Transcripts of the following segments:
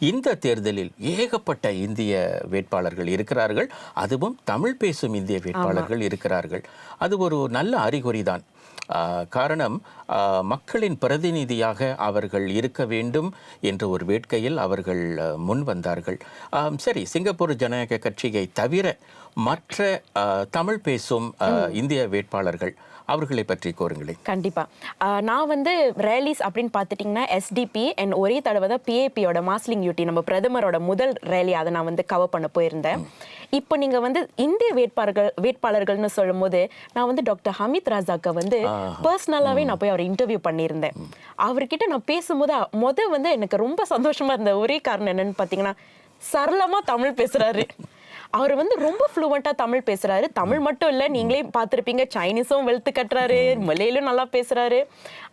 இந்த தேர்தலில் ஏகப்பட்ட இந்திய வேட்பாளர்கள் இருக்கிறார்கள். அதுவும் தமிழ் பேசும் இந்திய வேட்பாளர்கள் இருக்கிறார்கள். அது ஒரு நல்ல அறிகுறிதான். ஆஹ், காரணம் மக்களின் பிரதிநிதியாக அவர்கள் இருக்க வேண்டும் என்ற ஒரு வேட்கையில் அவர்கள் முன் வந்தார்கள். சரி சிங்கப்பூர் ஜனநாயக கட்சியை தவிர மற்ற தமிழ் பேசும் இந்திய வேட்பாளர்கள் அவர்களை பற்றி கூறுங்களேன். கண்டிப்பா. ஆஹ் நான் வந்து ரேலிஸ் அப்படின்னு பார்த்துட்டிங்கன்னா எஸ்டிபி அண்ட் ஒரே தடவை தான் பிஏபியோட மாஸ்லிங் யூட்டி நம்ம பிரதமரோட முதல் ரேலி அதை நான் வந்து கவர் பண்ண போயிருந்தேன். இப்போ நீங்க வந்து இந்திய வேட்பாளர்கள் வேட்பாளர்கள்னு சொல்லும்போது நான் வந்து டாக்டர் ஹமீத் ராஜாக்க வந்து பர்சனலாவே நான் போய் அவர் இன்டர்வியூ பண்ணியிருந்தேன். அவர்கிட்ட நான் பேசும்போது அ- முத வந்து எனக்கு ரொம்ப சந்தோஷமா இருந்த ஒரே காரணம் என்னன்னு பார்த்தீங்கன்னா சரளமா தமிழ் பேசுறாரு. அவர் வந்து ரொம்ப ஃப்ளூவெண்ட்டாக தமிழ் பேசுகிறாரு தமிழ் மட்டும் இல்லை நீங்களே பார்த்துருப்பீங்க சைனீஸும் வெளுத்து கட்டுறாரு மலையிலும் நல்லா பேசுகிறாரு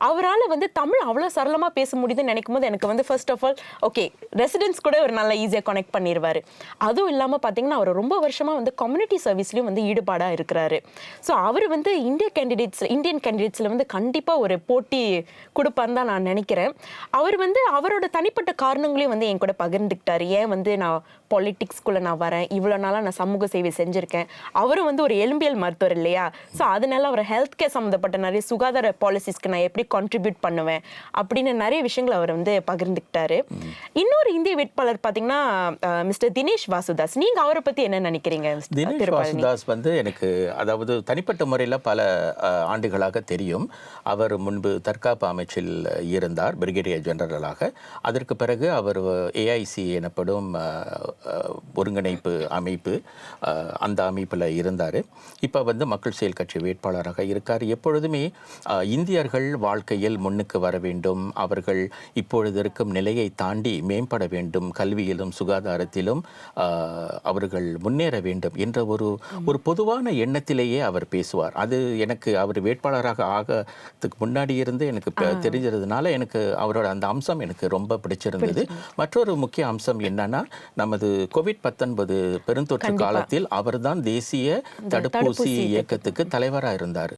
அவரால் வந்து தமிழ் அவ்வளோ சரளமாக பேச முடியுதுன்னு நினைக்கும் போது எனக்கு வந்து first of all okay residents கூட ஒரு நல்லா ஈஸியாக கனெக்ட் பண்ணிடுவார் அதுவும் இல்லாமல் பார்த்தீங்கன்னா அவர் ரொம்ப வருஷமாக வந்து கம்யூனிட்டி சர்வீஸ்லையும் வந்து ஈடுபாடாக இருக்கிறாரு. ஸோ அவர் வந்து இந்திய கேண்டிடேட்ஸ் இந்தியன் கேண்டிடேட்ஸில் வந்து கண்டிப்பாக ஒரு போட்டி கொடுப்பான்னு தான் நான் நினைக்கிறேன். அவர் வந்து அவரோட தனிப்பட்ட காரணங்களையும் வந்து என் கூட பகிர்ந்துக்கிட்டார். ஏன் வந்து நான் பாலிட்டிக்ஸ்குள்ளே நான் வரேன். இவ்வளோ நாளாக நான் சமூக சேவை செஞ்சுருக்கேன். அவரும் வந்து ஒரு எலும்பியல் மருத்துவர் இல்லையா? ஸோ அதனால அவர் ஹெல்த் கேர் சம்மந்தப்பட்ட நிறைய சுகாதார பாலிசிஸ்க்கு நான் எப்படி கான்ட்ரிபியூட் பண்ணுவேன் அப்படின்னு நிறைய விஷயங்கள் அவர் வந்து பகிர்ந்துக்கிட்டாரு. இன்னொரு இந்திய வேட்பாளர் பார்த்தீங்கன்னா மிஸ்டர் தினேஷ் வாசுதாஸ். நீங்கள் அவரை பற்றி என்ன நினைக்கிறீங்க. தினேஷ்? வாசுதாஸ் வந்து எனக்கு அதாவது தனிப்பட்ட முறையில் பல ஆண்டுகளாக தெரியும். அவர் முன்பு தற்காப்பு அமைச்சில் இருந்தார் பிரிகேடியர் ஜெனரலாக. அதற்கு பிறகு அவர் ஏஐசி எனப்படும் ஒருங்கிணைப்பு அமைப்பு அந்த அமைப்பில் இருந்தார். இப்போ வந்து மக்கள் செயல் கட்சி வேட்பாளராக இருக்கார். எப்பொழுதுமே இந்தியர்கள் வாழ்க்கையில் முன்னுக்கு வர வேண்டும். அவர்கள் இப்பொழுது இருக்கும் நிலையை தாண்டி மேம்பட வேண்டும். கல்வியிலும் சுகாதாரத்திலும் அவர்கள் முன்னேற வேண்டும் என்ற ஒரு ஒரு பொதுவான எண்ணத்திலேயே அவர் பேசுவார். அது எனக்கு அவர் வேட்பாளராக ஆகத்துக்கு முன்னாடி இருந்து எனக்கு தெரிஞ்சதுனால எனக்கு அவரோட அந்த அம்சம் எனக்கு ரொம்ப பிடிச்சிருந்தது. மற்றொரு முக்கிய அம்சம் என்னன்னா நமது கோவிட் பத்தொன்பது பெருந்தொற்று காலத்தில் அவர்தான் தேசிய தடுப்பூசி இயக்கத்துக்கு. தலைவராக இருந்தார்.